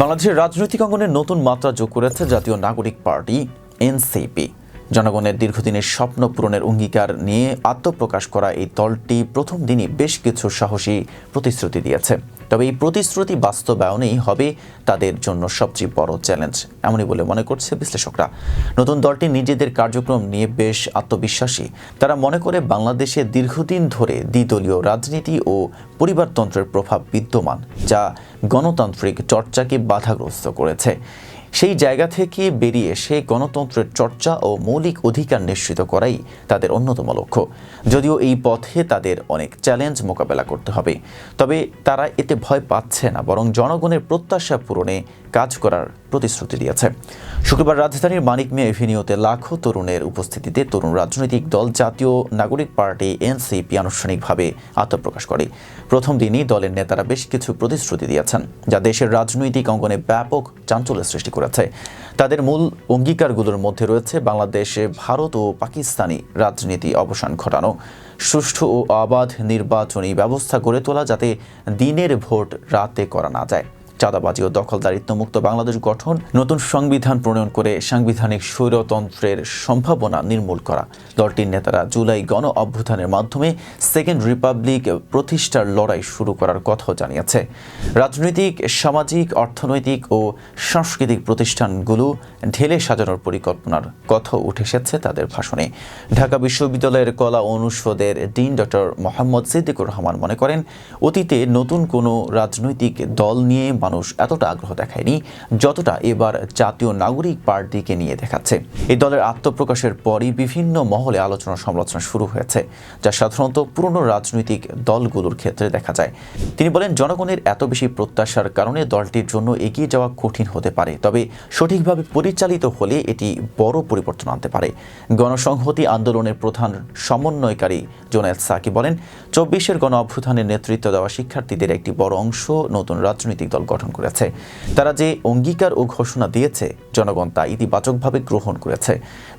বাংলাদেশের রাজনৈতিক অঙ্গনে নতুন মাত্রা যোগ করেছে জাতীয় নাগরিক পার্টি এনসিপি। জনগণের দীর্ঘদিনের স্বপ্ন পূরণের অঙ্গীকার নিয়ে আত্মপ্রকাশ করা এই দলটি প্রথম দিনই বেশ কিছু সাহসী প্রতিশ্রুতি দিয়েছে। তবে এই প্রতিশ্রুতি বাস্তবায়নেই হবে তাদের জন্য সবচেয়ে বড় চ্যালেঞ্জ, এমনই বলে মনে করছে বিশ্লেষকরা। নতুন দলটি নিজেদের কার্যক্রম নিয়ে বেশ আত্মবিশ্বাসী। তারা মনে করে বাংলাদেশে দীর্ঘদিন ধরে দ্বিদলীয় রাজনীতি ও পরিবারতন্ত্রের প্রভাব বিদ্যমান, যা গণতান্ত্রিক চর্চাকে বাধাগ্রস্ত করেছে। সেই জায়গা থেকে বেরিয়ে এসে গণতন্ত্রের চর্চা ও মৌলিক অধিকার নিশ্চিত করাই তাদের অন্যতম লক্ষ্য। যদিও এই পথে তাদের অনেক চ্যালেঞ্জ মোকাবেলা করতে হবে, তবে তারা এতে ভয় পাচ্ছে না, বরং জনগণের প্রত্যাশা পূরণে কাজ করার প্রতিশ্রুতি দিয়েছে। শুক্রবার রাজধানীর মানিক মিয়া এভিনিউতে লাখো তরুণের উপস্থিতিতে তরুণ রাজনৈতিক দল জাতীয় নাগরিক পার্টি এনসিপি আনুষ্ঠানিকভাবে আত্মপ্রকাশ করে। প্রথম দিনই দলের নেতারা বেশ কিছু প্রতিশ্রুতি দিয়েছেন, যা দেশের রাজনৈতিক অঙ্গনে ব্যাপক চাঞ্চল্যের সৃষ্টি করেছে। তাদের মূল অঙ্গীকারগুলোর মধ্যে রয়েছে বাংলাদেশে ভারত ও পাকিস্তানি রাজনীতি অবসান ঘটানো। সুষ্ঠু ও অবাধ নির্বাচনী ব্যবস্থা গড়ে তোলা যাতে দিনের ভোট রাতে করা না যায়। চাঁদাবাজি ও দখলদারিত্ব মুক্ত বাংলাদেশ গঠন, নতুন সংবিধান প্রণয়ন করে সাংবিধানিক স্বৈরতন্ত্রের সম্ভাবনা নির্মূল করা। দলটির নেতারা জুলাই গণ অভ্যুত্থানের মাধ্যমে সেকেন্ড রিপাবলিক প্রতিষ্ঠার লড়াই শুরু করার কথাও জানিয়েছে। রাজনৈতিক, সামাজিক, অর্থনৈতিক ও সাংস্কৃতিক প্রতিষ্ঠানগুলো ঢেলে সাজানোর পরিকল্পনার কথাও উঠে এসেছে তাদের ভাষণে। ঢাকা বিশ্ববিদ্যালয়ের কলা অনুষদের ডিন ডক্টর মোহাম্মদ সিদ্দিকুর রহমান মনে করেন, অতীতে নতুন কোনো রাজনৈতিক দল নিয়ে মানুষ এতটা আগ্রহ দেখায়নি যতটা এবার জাতীয় নাগরিক পার্টিকে নিয়ে দেখাচ্ছে। এই দলের আত্মপ্রকাশের পরই বিভিন্ন মহলে আলোচনা সমালোচনা শুরু হয়েছে, যা সাধারণত পুরনো রাজনৈতিক দলগুলোর ক্ষেত্রে দেখা যায়। তিনি বলেন, জনগণের এত বেশি প্রত্যাশার কারণে দলটির জন্য এগিয়ে যাওয়া কঠিন হতে পারে, তবে সঠিকভাবে পরিচালিত হলে এটি বড় পরিবর্তন আনতে পারে। গণসংহতি আন্দোলনের প্রধান সমন্বয়কারী জোনায়েদ সাকি বলেন, চব্বিশের গণ অভ্যুত্থানের নেতৃত্ব দেওয়া শিক্ষার্থীদের একটি বড় অংশ নতুন রাজনৈতিক দল গঠন করেছে। তারা যে অঙ্গীকার ও ঘোষণা দিয়েছে জনগণ তা ইতিবাচকভাবে গ্রহণ করেছে।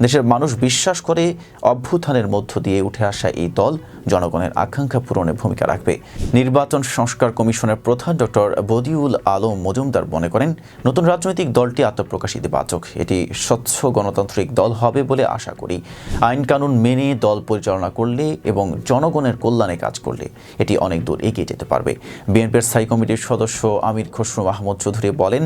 দেশের মানুষ বিশ্বাস করে অভ্যুত্থানের মধ্য দিয়ে উঠে আসা এই দল জনগণের আকাঙ্ক্ষা পূরণে ভূমিকা রাখবে। নির্বাচন সংস্কার কমিশনের প্রধান ডক্টর বদিউল আলম মজুমদার মনে করেন, নতুন রাজনৈতিক দলটি আত্মপ্রকাশ ইতিবাচক। এটি স্বচ্ছ গণতান্ত্রিক দল হবে বলে আশা করি। আইন কানুন মেনে দল পরিচালনা করলে এবং জনগণের কল্যাণে কাজ করলে এটি অনেক দূর এগিয়ে যেতে পারবে। বিএনপির স্থায়ী কমিটির সদস্য আমির খসরু মাহমুদ চৌধুরী বলেন,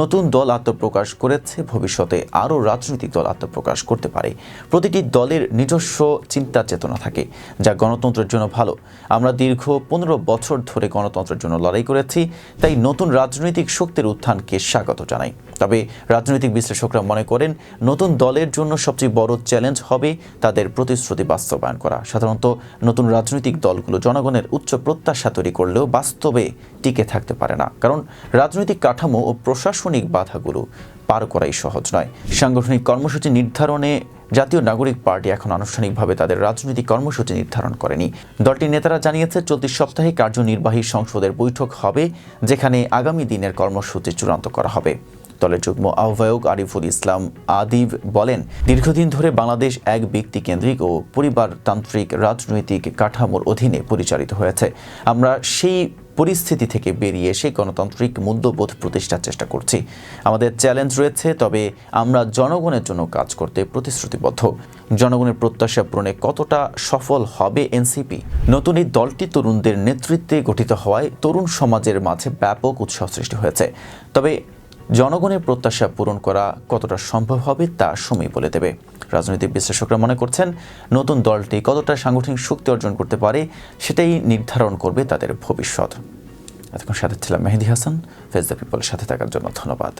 নতুন দল আত্মপ্রকাশ করেছে ভবিষ্যতে আরও রাজনৈতিক দল আত্মপ্রকাশ করতে পারে। প্রতিটি দলের নিজস্ব চিন্তা চেতনা থাকে, যা গণতন্ত্রের জন্য ভালো। আমরা দীর্ঘ পনেরো বছর ধরে গণতন্ত্রের জন্য লড়াই করেছি, তাই নতুন রাজনৈতিক শক্তির উত্থানকে স্বাগত জানাই। তবে রাজনৈতিক বিশ্লেষকরা মনে করেন, নতুন দলের জন্য সবচেয়ে বড় চ্যালেঞ্জ হবে তাদের প্রতিশ্রুতি বাস্তবায়ন করা। সাধারণত নতুন রাজনৈতিক দলগুলো জনগণের উচ্চ প্রত্যাশা তৈরি করলেও বাস্তবে টিকে থাকতে পারে না। কারণ রাজনৈতিক কাঠামো ও প্রশাসনিক বাধাগুলো পার করাই সহজ নয়। সাংগঠনিক কর্মসূচি নির্ধারণে জাতীয় নাগরিক পার্টি এখন আনুষ্ঠানিকভাবে তাদের রাজনৈতিক কর্মসূচি নির্ধারণ করেনি। দলটির নেতারা জানিয়েছে, চলতি সপ্তাহে কার্যনির্বাহী সংসদের বৈঠক হবে, যেখানে আগামী দিনের কর্মসূচি চূড়ান্ত করা হবে। দলের যুগ্ম আহ্বায়ক আরিফুল ইসলাম আদিব বলেন, দীর্ঘদিন ধরে বাংলাদেশ এক ব্যক্তি কেন্দ্রিক ও পরিবারতান্ত্রিক রাজনৈতিক কাঠামোর অধীনে পরিচালিত হয়েছে। আমরা সেই পরিস্থিতি থেকে বেরিয়ে এসে গণতান্ত্রিক মূল্যবোধ প্রতিষ্ঠার চেষ্টা করছি। আমাদের চ্যালেঞ্জ রয়েছে, তবে আমরা জনগণের জন্য কাজ করতে প্রতিশ্রুতিবদ্ধ। জনগণের প্রত্যাশা পূরণে কতটা সফল হবে এনসিপি? নতুন এই দলটি তরুণদের নেতৃত্বে গঠিত হওয়ায় তরুণ সমাজের মাঝে ব্যাপক উৎসাহ সৃষ্টি হয়েছে। তবে জনগণের প্রত্যাশা পূরণ করা কতটা সম্ভব হবে তা সময় বলে দেবে। রাজনৈতিক বিশ্লেষকরা মনে করছেন, নতুন দলটি কতটা সাংগঠনিক শক্তি অর্জন করতে পারে সেটাই নির্ধারণ করবে তাদের ভবিষ্যৎ। এতক্ষণ সাথে ছিলাম মেহেদি হাসান ফেজ দ্য পিপলের সাথে থাকার জন্য ধন্যবাদ।